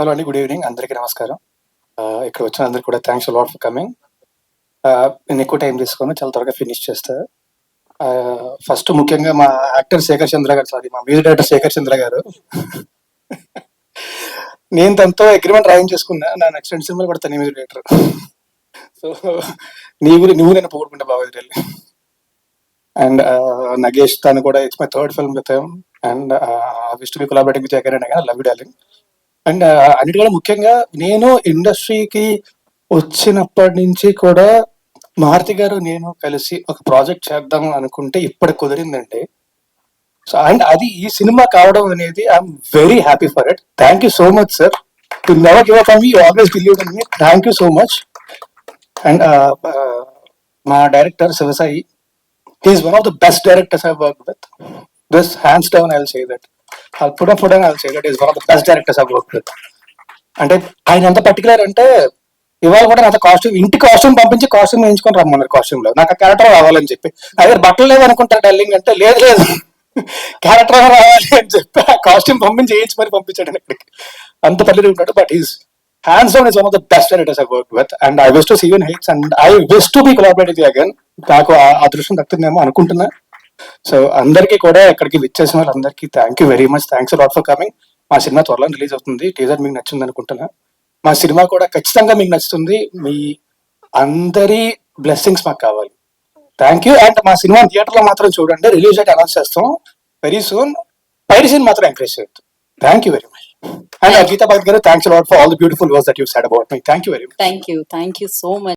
Hello అండి good evening అందరికీ నమస్కారం. ఇక్కడ వచ్చిన అందరికి కూడా థ్యాంక్స్ లాట్ ఫర్ కమింగ్ నేను ఎక్కువ టైం తీసుకొని. చాలా త్వరగా ఫినిష్ చేస్తా. ఫస్ట్ ముఖ్యంగా మా యాక్టర్ శేఖర్ చంద్ర గారు సారీ మా మ్యూజిక్ డైరెక్టర్ శేఖర్ చంద్ర గారు. నేను తనతో అగ్రిమెంట్ రాయం చేసుకున్నా. నా నెక్స్ట్ రెండు సినిమాలు కూడా తన మ్యూజిక్ డైరెక్టర్ సో నీ గురి నువ్వు నేను పోగొట్టుకుంటా బాగా వెళ్ళి అండ్ నగేష్ తను కూడా it's my third film with and wish to be collaborating with again and love darling and అన్నిటికన్నా ముఖ్యంగా నేను ఇండస్ట్రీకి వచ్చినప్పటి నుంచి కూడా మారుతి గారు నేను కలిసి ఒక ప్రాజెక్ట్ చేద్దాం అనుకుంటే ఇప్పటి కుదిరిందండి సో అండ్ అది ఈ సినిమా కావడం అనేది I'm very happy for it. Thank you so much sir. To never give up me always believe in me. Thank you so much. And మా director Shivasai he's one of the best directors I work with. This hands down I say that I'll put up for them, I'll say that is one of the best directors I've worked with. అంటే ఆయన ఎంత particular అంటే ఇవాళ కూడా నాతో costume ఇంటి costume పంపించి costume వేయించుకొని రమ్మన్నారు కాస్ట్యూమ్లో. నాకు ఆ క్యారెక్టర్ రావాలని చెప్పి. అదే బట్టలు లేవు అనుకుంటారు డల్లింగ్ అంటే లేదు లేదు. క్యారెక్టర్ రావాలి అని చెప్పి ఆ కాస్ట్యూమ్ పంపించి వేయించి మరి పంపించాడు ఇక్కడికి. అంత పల్లెలు ఉంటాడు but is hands down is one of the best directors I work with and I wish to seven Yoon and I wish to be collaborate again నాకు ఆ అదృష్టం దక్కుతుందేమో అనుకుంటున్నా. సో అందరికీ కూడా ఎక్కడికి విచ్చేసిన వాళ్ళందరికీ thank you very much thanks lot for coming మా సినిమా త్వరలో రిలీజ్ అవుతుంది. టీజర్ మీకు నచ్చింది అనుకుంటున్నా. మా సినిమా కూడా ఖచ్చితంగా మీకు నచ్చుతుంది. మీ అందరి బ్లెస్సింగ్స్ మాకు కావాలి. థ్యాంక్ యూ అండ్ మా సినిమా థియేటర్లో మాత్రం చూడండి. రిలీజ్ అయితే అనౌన్స్ చేస్తాం. వెరీ సూన్ పైరి మాత్రం ఎంకరేజ్ చేయొద్దు. Thank you very much and Geetha Bhagat garu thanks lot for all the beautiful words that you said about me thank you very much thank you thank you so much